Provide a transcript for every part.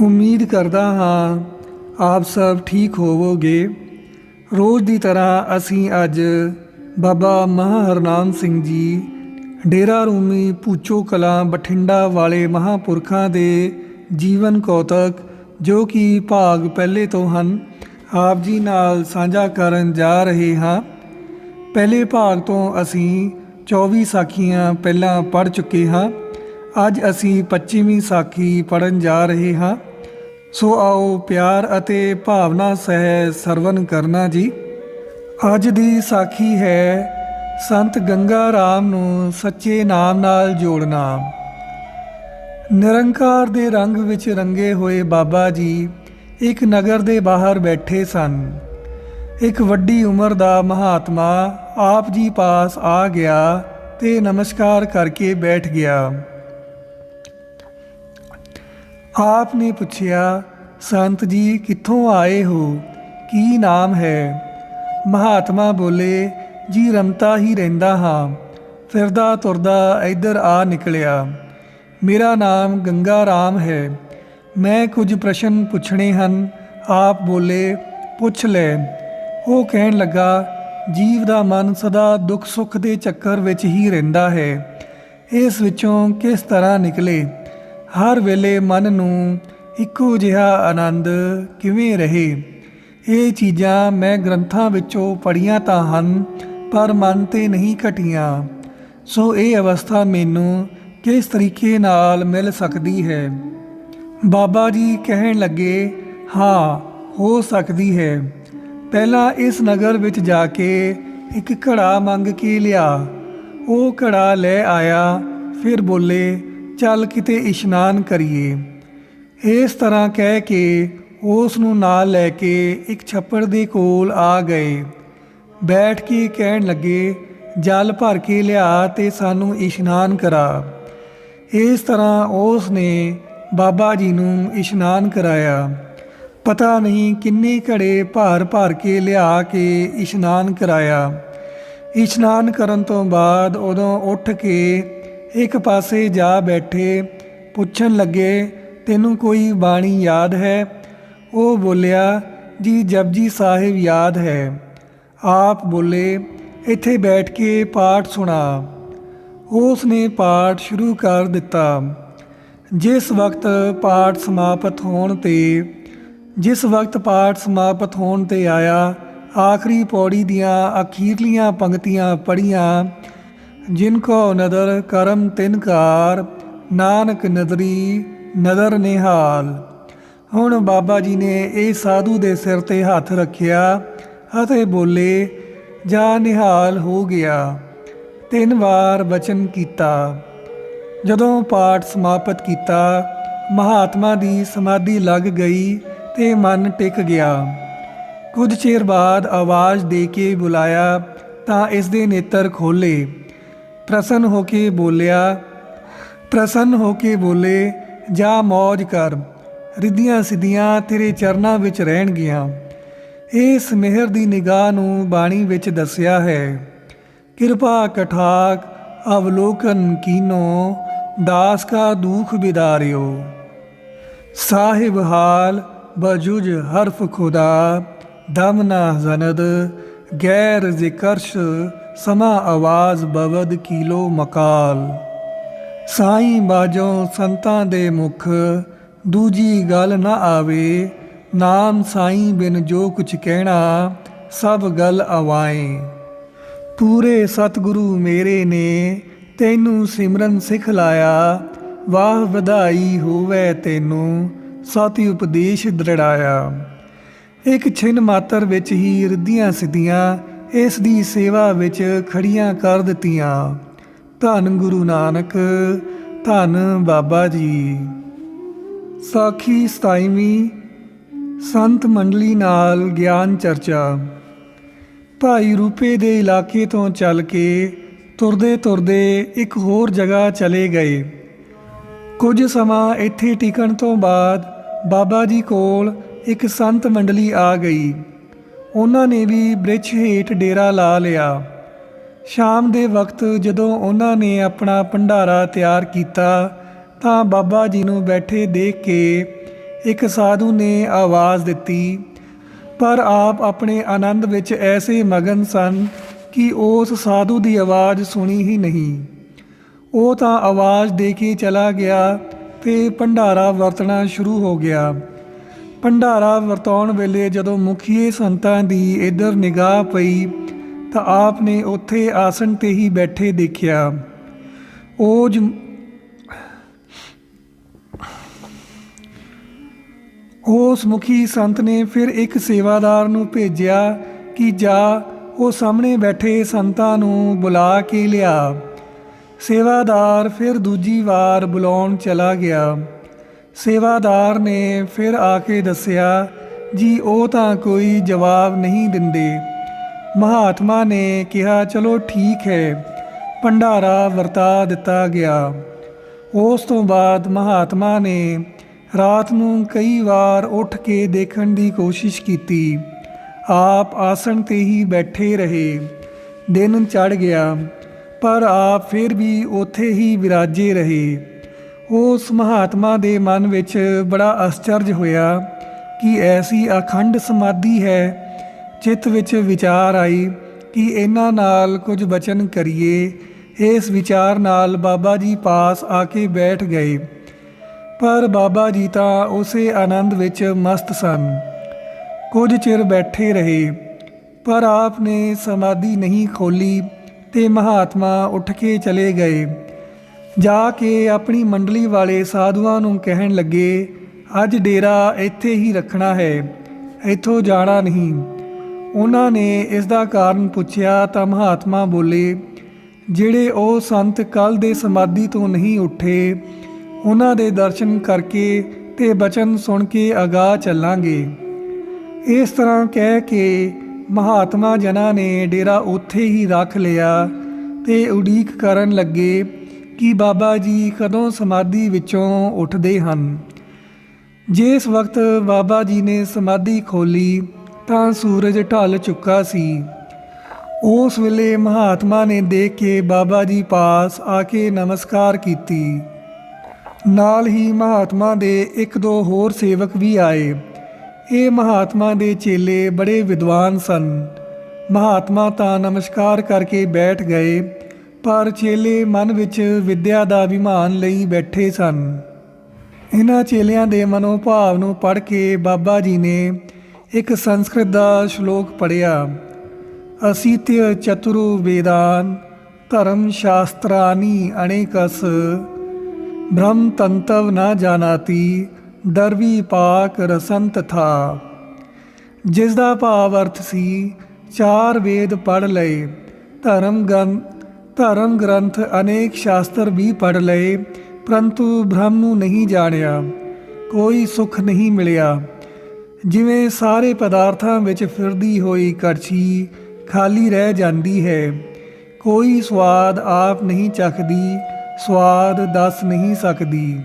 ਉਮੀਦ ਕਰਦਾ ਹਾਂ ਆਪ ਸਭ ਠੀਕ ਹੋਵੋਗੇ। ਰੋਜ਼ ਦੀ ਤਰ੍ਹਾਂ ਅਸੀਂ ਅੱਜ ਬਾਬਾ ਮਹਾਹਰਨਾਮ ਸਿੰਘ ਜੀ, ਡੇਰਾ ਰੂਮੀ ਪੂਚੋ ਕਲਾਂ ਬਠਿੰਡਾ ਵਾਲੇ ਮਹਾਪੁਰਖਾਂ ਦੇ ਜੀਵਨ ਕੌਤਕ, ਜੋ ਕਿ ਭਾਗ ਪਹਿਲੇ ਤੋਂ ਹਨ, ਆਪ ਜੀ ਨਾਲ ਸਾਂਝਾ ਕਰਨ ਜਾ ਰਹੇ ਹਾਂ। ਪਹਿਲੇ ਭਾਗ ਤੋਂ ਅਸੀਂ 24 ਸਾਖੀਆਂ ਪਹਿਲਾਂ ਪੜ੍ਹ ਚੁੱਕੇ ਹਾਂ। ਅੱਜ ਅਸੀਂ 25ਵੀਂ ਸਾਖੀ ਪੜਨ ਜਾ ਰਹੇ ਹਾਂ। ਸੋ ਆਓ ਪਿਆਰ ਅਤੇ ਭਾਵਨਾ ਸਹਿ ਸਰਵਨ ਕਰਨਾ ਜੀ। ਅੱਜ ਦੀ ਸਾਖੀ ਹੈ, ਸੰਤ ਗੰਗਾ ਰਾਮ ਨੂੰ ਸੱਚੇ ਨਾਮ ਨਾਲ ਜੋੜਨਾ। ਨਿਰੰਕਾਰ ਦੇ ਰੰਗ ਵਿੱਚ ਰੰਗੇ ਹੋਏ ਬਾਬਾ ਜੀ ਇੱਕ ਨਗਰ ਦੇ ਬਾਹਰ ਬੈਠੇ ਸਨ। ਇੱਕ ਵੱਡੀ ਉਮਰ ਦਾ ਮਹਾਤਮਾ ਆਪ ਜੀ ਪਾਸ ਆ ਗਿਆ ਤੇ ਨਮਸਕਾਰ ਕਰਕੇ ਬੈਠ ਗਿਆ। ਆਪ ਨੇ ਪੁੱਛਿਆ, ਸੰਤ ਜੀ, ਕਿੱਥੋਂ ਆਏ ਹੋ? ਕੀ ਨਾਮ ਹੈ? ਮਹਾਤਮਾ ਬੋਲੇ, ਜੀ, ਰਮਤਾ ਹੀ ਰਹਿੰਦਾ ਹਾਂ। ਫਿਰਦਾ ਤੁਰਦਾ ਇੱਧਰ ਆ ਨਿਕਲਿਆ। ਮੇਰਾ ਨਾਮ ਗੰਗਾ ਰਾਮ ਹੈ। ਮੈਂ ਕੁਝ ਪ੍ਰਸ਼ਨ ਪੁੱਛਣੇ ਹਨ। ਆਪ ਬੋਲੇ, ਪੁੱਛ ਲੈ। ਉਹ ਕਹਿਣ ਲੱਗਾ, ਜੀਵ ਦਾ ਮਨ ਸਦਾ ਦੁੱਖ ਸੁੱਖ ਦੇ ਚੱਕਰ ਵਿੱਚ ਹੀ ਰਹਿੰਦਾ ਹੈ। ਇਸ ਵਿੱਚੋਂ ਕਿਸ ਤਰ੍ਹਾਂ ਨਿਕਲੇ? ਹਰ ਵੇਲੇ ਮਨ ਨੂੰ ਇੱਕੋ ਜਿਹਾ ਆਨੰਦ ਕਿਵੇਂ ਰਹੇ? ਇਹ ਚੀਜ਼ਾਂ ਮੈਂ ਗ੍ਰੰਥਾਂ ਵਿੱਚੋਂ ਪੜੀਆਂ ਤਾਂ ਹਨ, ਪਰ ਮਨ ਤੇ ਨਹੀਂ ਘਟੀਆਂ। ਸੋ ਇਹ ਅਵਸਥਾ ਮੈਨੂੰ ਕਿਸ ਤਰੀਕੇ ਨਾਲ ਮਿਲ ਸਕਦੀ ਹੈ? ਬਾਬਾ ਜੀ ਕਹਿਣ ਲੱਗੇ, ਹਾਂ, ਹੋ ਸਕਦੀ ਹੈ। ਪਹਿਲਾਂ ਇਸ ਨਗਰ ਵਿੱਚ ਜਾ ਕੇ ਇੱਕ ਘੜਾ ਮੰਗ ਕੇ ਲਿਆ। ਉਹ ਘੜਾ ਲੈ ਆਇਆ, ਫਿਰ ਬੋਲੇ ਚੱਲ ਕਿਤੇ ਇਸ਼ਨਾਨ ਕਰੀਏ। ਇਸ ਤਰ੍ਹਾਂ ਕਹਿ ਕੇ ਉਸ ਨੂੰ ਨਾਲ ਲੈ ਕੇ ਇੱਕ ਛੱਪੜ ਦੇ ਕੋਲ ਆ ਗਏ। ਬੈਠ ਕੇ ਕਹਿਣ ਲੱਗੇ, ਜਲ ਭਰ ਕੇ ਲਿਆ ਤੇ ਸਾਨੂੰ ਇਸ਼ਨਾਨ ਕਰਾ। ਇਸ ਤਰ੍ਹਾਂ ਉਸ ਨੇ ਬਾਬਾ ਜੀ ਨੂੰ ਇਸ਼ਨਾਨ ਕਰਾਇਆ। ਪਤਾ ਨਹੀਂ ਕਿੰਨੇ ਘੜੇ ਭਾਰ ਭਾਰ ਕੇ ਲਿਆ ਕੇ ਇਸ਼ਨਾਨ ਕਰਾਇਆ। ਇਸ਼ਨਾਨ ਕਰਨ ਤੋਂ ਬਾਅਦ ਉਦੋਂ ਉੱਠ ਕੇ ਇੱਕ ਪਾਸੇ ਜਾ ਬੈਠੇ, ਪੁੱਛਣ ਲੱਗੇ, ਤੈਨੂੰ ਕੋਈ ਬਾਣੀ ਯਾਦ ਹੈ? ਉਹ ਬੋਲਿਆ, ਜੀ ਜਪਜੀ ਸਾਹਿਬ ਯਾਦ ਹੈ। ਆਪ ਬੋਲੇ, ਇੱਥੇ ਬੈਠ ਕੇ ਪਾਠ ਸੁਣਾ। ਉਸ ਨੇ ਪਾਠ ਸ਼ੁਰੂ ਕਰ ਦਿੱਤਾ। ਜਿਸ ਵਕਤ ਪਾਠ ਸਮਾਪਤ ਹੋਣ ਤੇ, ਜਿਸ ਵਕਤ ਪਾਠ ਸਮਾਪਤ ਹੋਣ ਤੇ ਆਇਆ, ਆਖਰੀ ਪੌੜੀ ਦੀਆਂ ਅਖੀਰਲੀਆਂ ਪੰਕਤੀਆਂ ਪੜੀਆਂ ਜਿਨ ਕੋ ਨਦਰ ਕਰਮ ਤਿਨਕਾਰ ਨਾਨਕ ਨਦਰੀ ਨਦਰ ਨਿਹਾਲ। ਹੁਣ ਬਾਬਾ ਜੀ ਨੇ ਇਹ ਸਾਧੂ ਦੇ ਸਿਰ ਤੇ ਹੱਥ ਰੱਖਿਆ ਅਤੇ ਬੋਲੇ, ਜਾ ਨਿਹਾਲ ਹੋ ਗਿਆ, ਤਿੰਨ ਵਾਰ ਬਚਨ ਕੀਤਾ। ਜਦੋਂ ਪਾਠ ਸਮਾਪਤ ਕੀਤਾ, ਮਹਾਤਮਾ ਦੀ ਸਮਾਧੀ ਲੱਗ ਗਈ ਤੇ ਮਨ ਟਿਕ ਗਿਆ। ਕੁਝ ਚਿਰ ਬਾਅਦ ਆਵਾਜ਼ ਦੇ ਕੇ ਬੁਲਾਇਆ ਤਾਂ ਇਸ ਦੇ ਨੇਤਰ ਖੋਲੇ ਪ੍ਰਸੰਨ ਹੋ ਕੇ ਬੋਲਿਆ, ਪ੍ਰਸੰਨ ਹੋ ਕੇ ਬੋਲੇ, ਜਾ ਮौज ਕਰ, ਰਿੱਧੀਆਂ ਸਿੱਧੀਆਂ ਤੇਰੇ ਚਰਨਾਂ ਵਿੱਚ ਰਹਿਣਗੀਆਂ। ਇਸ ਮਿਹਰ ਦੀ ਨਿਗਾਹ ਨੂੰ ਬਾਣੀ ਵਿੱਚ ਦੱਸਿਆ ਹੈ, ਕਿਰਪਾ ਕਠਾਕ ਅਵਲੋਕਨ ਕੀਨੋ, ਦਾਸ ਕਾ ਦੁਖ ਬਿਦਾਰਿਓ। ਸਾਹਿਬ ਹਾਲ ਬਜੁਜ ਹਰਫ ਖੁਦਾ, ਦਮ ਨਾ ਜ਼ਨਦ ਗੈਰ ਜ਼ਿਕਰਸ਼ ਸਮਾ ਆਵਾਜ਼ ਬਵਦ ਕੀਲੋ ਮਕਾਲ। ਸਾਈਂ ਬਾਜੋਂ ਸੰਤਾਂ ਦੇ ਮੁਖ, ਦੂਜੀ ਗੱਲ ਨਾ ਆਵੇ, ਨਾਮ ਸਾਈਂ ਬਿਨ ਜੋ ਕੁਛ ਕਹਿਣਾ, ਸਭ ਗੱਲ ਆਵਾਏ ਪੂਰੇ ਸਤਿਗੁਰੂ ਮੇਰੇ ਨੇ, ਤੈਨੂੰ ਸਿਮਰਨ ਸਿਖਲਾਇਆ ਵਾਹ ਵਧਾਈ ਹੋਵੇ ਤੈਨੂੰ, ਸਾਤੀ ਉਪਦੇਸ਼ ਦ੍ਰਿੜਾਇਆ। ਇੱਕ ਛਿਨ ਮਾਤਰ ਵਿੱਚ ਹੀ ਰਿੱਧੀਆਂ ਸਿੱਧੀਆਂ ਇਸ ਦੀ ਸੇਵਾ ਵਿੱਚ ਖੜੀਆਂ ਕਰ ਦਿੱਤੀਆਂ। ਧੰਨ ਗੁਰੂ ਨਾਨਕ, ਧੰਨ ਬਾਬਾ ਜੀ। ਸਾਖੀ 27ਵੀਂ ਸੰਤ ਮੰਡਲੀ ਨਾਲ ਗਿਆਨ ਚਰਚਾ। ਭਾਈ ਰੂਪੇ ਦੇ ਇਲਾਕੇ ਤੋਂ ਚੱਲ ਕੇ ਤੁਰਦੇ ਤੁਰਦੇ ਇੱਕ ਹੋਰ ਜਗ੍ਹਾ ਚਲੇ ਗਏ। ਕੁਝ ਸਮਾਂ ਇੱਥੇ ਟਿਕਣ ਤੋਂ ਬਾਅਦ ਬਾਬਾ ਜੀ ਕੋਲ ਇੱਕ ਸੰਤ ਮੰਡਲੀ ਆ ਗਈ। ਉਹਨਾਂ ਨੇ ਵੀ ਬ੍ਰਿਛ ਹੇਠ ਡੇਰਾ ਲਾ ਲਿਆ। ਸ਼ਾਮ ਦੇ ਵਕਤ ਜਦੋਂ ਉਹਨਾਂ ਨੇ ਆਪਣਾ ਭੰਡਾਰਾ ਤਿਆਰ ਕੀਤਾ, ਤਾਂ ਬਾਬਾ ਜੀ ਨੂੰ ਬੈਠੇ ਦੇਖ ਕੇ ਇੱਕ ਸਾਧੂ ਨੇ ਆਵਾਜ਼ ਦਿੱਤੀ, ਪਰ ਆਪ ਆਪਣੇ ਆਨੰਦ ਵਿੱਚ ਐਸੇ ਮਗਨ ਸਨ ਕਿ ਉਸ ਸਾਧੂ ਦੀ ਆਵਾਜ਼ ਸੁਣੀ ਹੀ ਨਹੀਂ। ਉਹ ਤਾਂ ਆਵਾਜ਼ ਦੇ ਕੇ ਚਲਾ ਗਿਆ ਤੇ ਭੰਡਾਰਾ ਵਰਤਣਾ ਸ਼ੁਰੂ ਹੋ ਗਿਆ। ਭੰਡਾਰਾ ਵਰਤਾਉਣ ਵੇਲੇ ਜਦੋਂ ਮੁਖੀਏ ਸੰਤਾਂ ਦੀ ਇਧਰ ਨਿਗਾਹ ਪਈ, ਤਾਂ ਆਪ ਨੇ ਉੱਥੇ ਆਸਣ ਤੇ ਹੀ ਬੈਠੇ ਦੇਖਿਆ। ਉਹ ਜ- ਉਸ ਮੁਖੀ ਸੰਤ ਨੇ ਫਿਰ ਇੱਕ ਸੇਵਾਦਾਰ ਨੂੰ ਭੇਜਿਆ ਕਿ ਜਾ, ਉਹ ਸਾਹਮਣੇ ਬੈਠੇ ਸੰਤਾਂ ਨੂੰ ਬੁਲਾ ਕੇ ਲਿਆ। ਸੇਵਾਦਾਰ ਫਿਰ ਦੂਜੀ ਵਾਰ ਬੁਲਾਉਣ ਚਲਾ ਗਿਆ। ਸੇਵਾਦਾਰ ਨੇ ਫਿਰ ਆ ਕੇ ਦੱਸਿਆ, ਜੀ, ਉਹ ਤਾਂ ਕੋਈ ਜਵਾਬ ਨਹੀਂ ਦਿੰਦੇ। ਮਹਾਤਮਾ ਨੇ ਕਿਹਾ, ਚਲੋ ਠੀਕ ਹੈ। ਭੰਡਾਰਾ ਵਰਤਾ ਦਿੱਤਾ ਗਿਆ। ਉਸ ਤੋਂ ਬਾਅਦ ਮਹਾਤਮਾ ਨੇ ਰਾਤ ਨੂੰ ਕਈ ਵਾਰ ਉੱਠ ਕੇ ਦੇਖਣ ਦੀ ਕੋਸ਼ਿਸ਼ ਕੀਤੀ। ਆਪ ਆਸਣ ਤੇ ਹੀ ਬੈਠੇ ਰਹੇ। ਦਿਨ ਚੜ ਗਿਆ, ਪਰ ਆਪ ਫਿਰ ਵੀ ਉੱਥੇ ਹੀ ਵਿਰਾਜੇ ਰਹੇ। ਉਸ ਮਹਾਤਮਾ ਦੇ ਮਨ ਵਿੱਚ ਬੜਾ ਆਸ਼ਚਰਜ ਹੋਇਆ ਕਿ ਐਸੀ ਅਖੰਡ ਸਮਾਧੀ ਹੈ। ਚਿੱਤ ਵਿੱਚ ਵਿਚਾਰ ਆਈ ਕਿ ਇਹਨਾਂ ਨਾਲ ਕੁਝ ਬਚਨ ਕਰੀਏ। ਇਸ ਵਿਚਾਰ ਨਾਲ ਬਾਬਾ ਜੀ ਪਾਸ ਆ ਕੇ ਬੈਠ ਗਏ। ਪਰ ਬਾਬਾ ਜੀ ਤਾਂ ਉਸੇ ਆਨੰਦ ਵਿੱਚ ਮਸਤ ਸਨ। ਕੁਝ ਚਿਰ ਬੈਠੇ ਰਹੇ। ਪਰ ਆਪ ਨੇ ਸਮਾਧੀ ਨਹੀਂ ਖੋਲੀ ਤੇ ਮਹਾਤਮਾ ਉੱਠ ਕੇ ਚਲੇ ਗਏ। ਜਾ ਕੇ ਆਪਣੀ ਮੰਡਲੀ ਵਾਲੇ ਸਾਧੂਆਂ ਨੂੰ ਕਹਿਣ ਲੱਗੇ, ਅੱਜ ਡੇਰਾ ਇੱਥੇ ਹੀ ਰੱਖਣਾ ਹੈ, ਇੱਥੋਂ ਜਾਣਾ ਨਹੀਂ। ਉਹਨਾਂ ਨੇ ਇਸ ਦਾ ਕਾਰਨ ਪੁੱਛਿਆ ਤਾਂ ਮਹਾਤਮਾ ਬੋਲੇ, ਜਿਹੜੇ ਉਹ ਸੰਤ ਕੱਲ ਦੇ ਸਮਾਧੀ ਤੋਂ ਨਹੀਂ ਉੱਠੇ, ਉਹਨਾਂ ਦੇ ਦਰਸ਼ਨ ਕਰਕੇ ਤੇ ਬਚਨ ਸੁਣ ਕੇ ਅਗਾਹ ਚੱਲਾਂਗੇ। ਇਸ ਤਰ੍ਹਾਂ ਕਹਿ ਕੇ ਮਹਾਤਮਾ ਜਨਾਂ ਨੇ ਡੇਰਾ ਉੱਥੇ ਹੀ ਰੱਖ ਲਿਆ ਤੇ ਉਡੀਕ ਕਰਨ ਲੱਗੇ ਕਿ ਬਾਬਾ ਜੀ ਕਦੋਂ ਸਮਾਧੀ ਵਿੱਚੋਂ ਉੱਠਦੇ ਹਨ? ਜਿਸ ਵਕਤ ਬਾਬਾ ਜੀ ਨੇ ਸਮਾਧੀ ਖੋਲੀ ਤਾਂ ਸੂਰਜ ਢਲ ਚੁੱਕਾ ਸੀ। ਉਸ ਵੇਲੇ ਮਹਾਤਮਾ ਨੇ ਦੇਖ ਕੇ ਬਾਬਾ ਜੀ ਪਾਸ ਆ ਕੇ ਨਮਸਕਾਰ ਕੀਤੀ। ਨਾਲ ਹੀ ਮਹਾਤਮਾ ਦੇ ਇੱਕ ਦੋ ਹੋਰ ਸੇਵਕ ਵੀ ਆਏ। ਇਹ ਮਹਾਤਮਾ ਦੇ ਚੇਲੇ ਬੜੇ ਵਿਦਵਾਨ ਸਨ। ਮਹਾਤਮਾ ਤਾਂ ਨਮਸਕਾਰ ਕਰਕੇ ਬੈਠ ਗਏ। ਪਰ ਚੇਲੇ ਮਨ ਵਿੱਚ ਵਿਦਿਆ ਦਾ ਅਭਿਮਾਨ ਲਈ ਬੈਠੇ ਸਨ। ਇਹਨਾਂ ਚੇਲਿਆਂ ਦੇ ਮਨੋਭਾਵ ਨੂੰ ਪੜ੍ਹ ਕੇ ਬਾਬਾ ਜੀ ਨੇ ਇੱਕ ਸੰਸਕ੍ਰਿਤ ਦਾ ਸ਼ਲੋਕ ਪੜ੍ਹਿਆ। ਅਸੀਤਿ ਚਤੁਰੂ ਵੇਦਾਨ ਧਰਮ ਸ਼ਾਸਤਰਾਨੀ ਅਨੇਕਸ ਬ੍ਰਹਮ ਤੰਤਵ ਨਾ ਜਾਣਾਤੀ ਦਰਵੀ ਪਾਕ ਰਸੰਤ ਥਾ। ਜਿਸ ਦਾ ਭਾਵ ਅਰਥ ਸੀ, ਚਾਰ ਵੇਦ ਪੜ੍ਹ ਲਏ, ਧਰਮ ਗ੍ਰੰਥ ਧਰਮ ਗ੍ਰੰਥ ਅਨੇਕ ਸ਼ਾਸਤਰ ਵੀ ਪੜ੍ਹ ਲਏ, ਪਰੰਤੂ ਬ੍ਰਹਮ ਨੂੰ ਨਹੀਂ ਜਾਣਿਆ, ਕੋਈ ਸੁਖ ਨਹੀਂ ਮਿਲਿਆ। ਜਿਵੇਂ ਸਾਰੇ ਪਦਾਰਥਾਂ ਵਿੱਚ ਫਿਰਦੀ ਹੋਈ ਕੜਛੀ ਖਾਲੀ ਰਹਿ ਜਾਂਦੀ ਹੈ, ਕੋਈ ਸਵਾਦ ਆਪ ਨਹੀਂ ਚੱਖਦੀ, ਸਵਾਦ ਦੱਸ ਨਹੀਂ ਸਕਦੀ।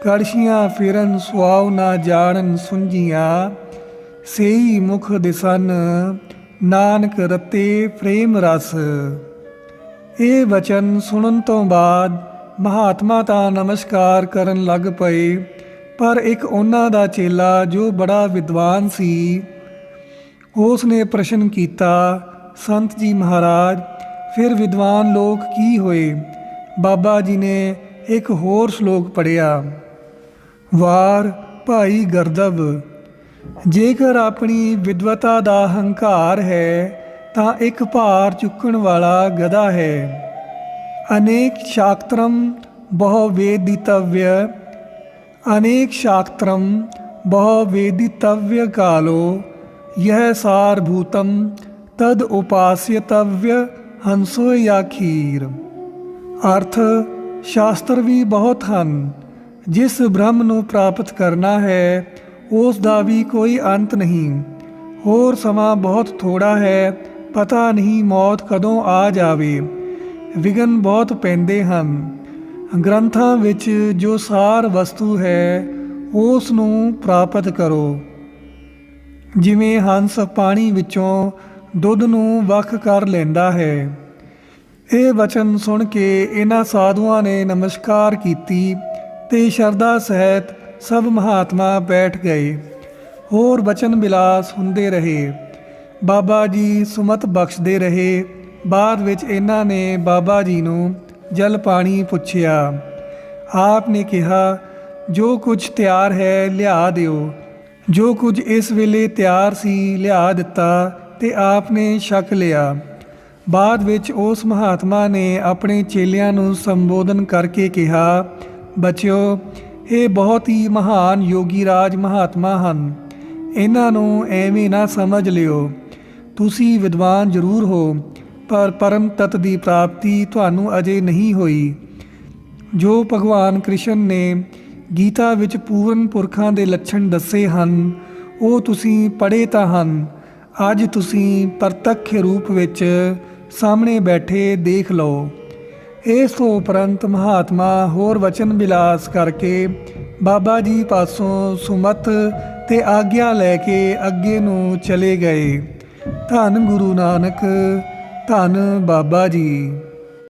ਕੜਛੀਆਂ ਫਿਰਨ ਸੁਆਉ ਨਾ ਜਾਣਨ ਸੁੰਝੀਆਂ, ਸੇਈ ਮੁਖ ਦਿਸਨ, ਨਾਨਕ ਰਤੇ ਪ੍ਰੇਮ ਰਸ। ਇਹ ਵਚਨ ਸੁਣਨ ਤੋਂ ਬਾਅਦ ਮਹਾਤਮਾ ਤਾਂ ਨਮਸਕਾਰ ਕਰਨ ਲੱਗ ਪਏ। ਪਰ ਇੱਕ ਉਹਨਾਂ ਦਾ ਚੇਲਾ ਜੋ ਬੜਾ ਵਿਦਵਾਨ ਸੀ ਉਸ ਨੇ ਪ੍ਰਸ਼ਨ ਕੀਤਾ, ਸੰਤ ਜੀ ਮਹਾਰਾਜ, ਫਿਰ ਵਿਦਵਾਨ ਲੋਕ ਕੀ ਹੋਏ? ਬਾਬਾ ਜੀ ਨੇ ਇੱਕ ਹੋਰ ਸ਼ਲੋਕ ਪੜਿਆ ਵਾਰ ਭਾਈ ਗਰਦਵ, ਜੇਕਰ ਆਪਣੀ ਵਿਦਵਤਾ ਦਾ ਹੰਕਾਰ ਹੈ ਤਾਂ ਇੱਕ ਭਾਰ ਚੁੱਕਣ ਵਾਲਾ ਗਧਾ ਹੈ। ਅਨੇਕ ਸ਼ਾਸਤਰਮ ਬਹੁ ਵੇਦਿਤਵਯ। ਅਨੇਕ ਸ਼ਾਸਤਰਮ ਬਹੁ ਵੇਦਿਤਵਯ ਕਾਲੋ। ਯਹ ਸਾਰ ਭੂਤਮ ਤਦ ਉਪਾਸਿਤਵਯ ਹੰਸੋ ਯਾ ਖੀਰ। ਅਰਥ, ਸ਼ਾਸਤਰ ਵੀ ਬਹੁਤ ਹਨ। ਜਿਸ ਬ੍ਰਹਮ ਨੂੰ ਪ੍ਰਾਪਤ ਕਰਨਾ ਹੈ, ਉਸ ਦਾ ਵੀ ਕੋਈ ਅੰਤ ਨਹੀਂ। ਹੋਰ ਸਮਾਂ ਬਹੁਤ ਥੋੜਾ ਹੈ ਪਤਾ ਨਹੀਂ ਮੌਤ ਕਦੋਂ ਆ ਜਾਵੇ। ਵਿਗਨ ਬਹੁਤ ਪੈਂਦੇ ਹਨ। ਗ੍ਰੰਥਾਂ ਵਿੱਚ ਜੋ ਸਾਰ ਵਸਤੂ ਹੈ ਉਸ ਨੂੰ ਪ੍ਰਾਪਤ ਕਰੋ। ਜਿਵੇਂ ਹੰਸ ਪਾਣੀ ਵਿੱਚੋਂ ਦੁੱਧ ਨੂੰ ਵੱਖ ਕਰ ਲੈਂਦਾ ਹੈ। ਇਹ ਵਚਨ ਸੁਣ ਕੇ ਇਹਨਾਂ ਸਾਧੂਆਂ ਨੇ ਨਮਸਕਾਰ ਕੀਤੀ ਤੇ ਸ਼ਰਧਾ ਸਹਿਤ ਸਭ ਮਹਾਤਮਾ ਬੈਠ ਗਏ। ਹੋਰ ਵਚਨ ਬਿਲਾਸ ਹੁੰਦੇ ਰਹੇ। ਬਾਬਾ ਜੀ ਸੁਮਤ ਬਖਸ਼ਦੇ ਰਹੇ। ਬਾਅਦ ਵਿੱਚ ਇਹਨਾਂ ਨੇ ਬਾਬਾ ਜੀ ਨੂੰ ਜਲ ਪਾਣੀ ਪੁੱਛਿਆ, ਆਪ ਨੇ ਕਿਹਾ, ਜੋ ਕੁਝ ਤਿਆਰ ਹੈ ਲਿਆ ਦਿਓ। ਜੋ ਕੁਝ ਇਸ ਵੇਲੇ ਤਿਆਰ ਸੀ ਲਿਆ ਦਿੱਤਾ ਤੇ ਆਪ ਨੇ ਛਕ ਲਿਆ। ਬਾਅਦ ਵਿੱਚ ਉਸ ਮਹਾਤਮਾ ਨੇ ਆਪਣੇ ਚੇਲਿਆਂ ਨੂੰ ਸੰਬੋਧਨ ਕਰਕੇ ਕਿਹਾ, ਬੱਚਿਓ, ਇਹ ਬਹੁਤ ਹੀ ਮਹਾਨ ਯੋਗੀ ਰਾਜ ਮਹਾਤਮਾ ਹਨ। ਇਹਨਾਂ ਨੂੰ ਐਵੇਂ ਨਾ ਸਮਝ ਲਿਓ। ਤੁਸੀਂ ਵਿਦਵਾਨ ਜ਼ਰੂਰ ਹੋ, ਪਰ ਪਰਮ ਤਤ ਦੀ ਪ੍ਰਾਪਤੀ ਤੁਹਾਨੂੰ ਅਜੇ ਨਹੀਂ ਹੋਈ। ਜੋ ਭਗਵਾਨ ਕ੍ਰਿਸ਼ਨ ਨੇ ਗੀਤਾ ਵਿੱਚ ਪੂਰਨ ਪੁਰਖਾਂ ਦੇ ਲੱਛਣ ਦੱਸੇ ਹਨ, ਉਹ ਤੁਸੀਂ ਪੜ੍ਹੇ ਤਾਂ ਹਨ। ਅੱਜ ਤੁਸੀਂ ਪ੍ਰਤੱਖ ਰੂਪ ਵਿੱਚ ਸਾਹਮਣੇ ਬੈਠੇ ਦੇਖ ਲਓ। ਇਸ ਤੋਂ ਉਪਰੰਤ ਮਹਾਤਮਾ ਹੋਰ ਵਚਨ ਵਿਲਾਸ ਕਰਕੇ ਬਾਬਾ ਜੀ ਪਾਸੋਂ ਸੁਮਤ ਤੇ ਆਗਿਆ ਲੈ ਕੇ ਅੱਗੇ ਨੂੰ ਚਲੇ ਗਏ। ਧੰਨ ਗੁਰੂ ਨਾਨਕ ਧੰਨ ਬਾਬਾ ਜੀ।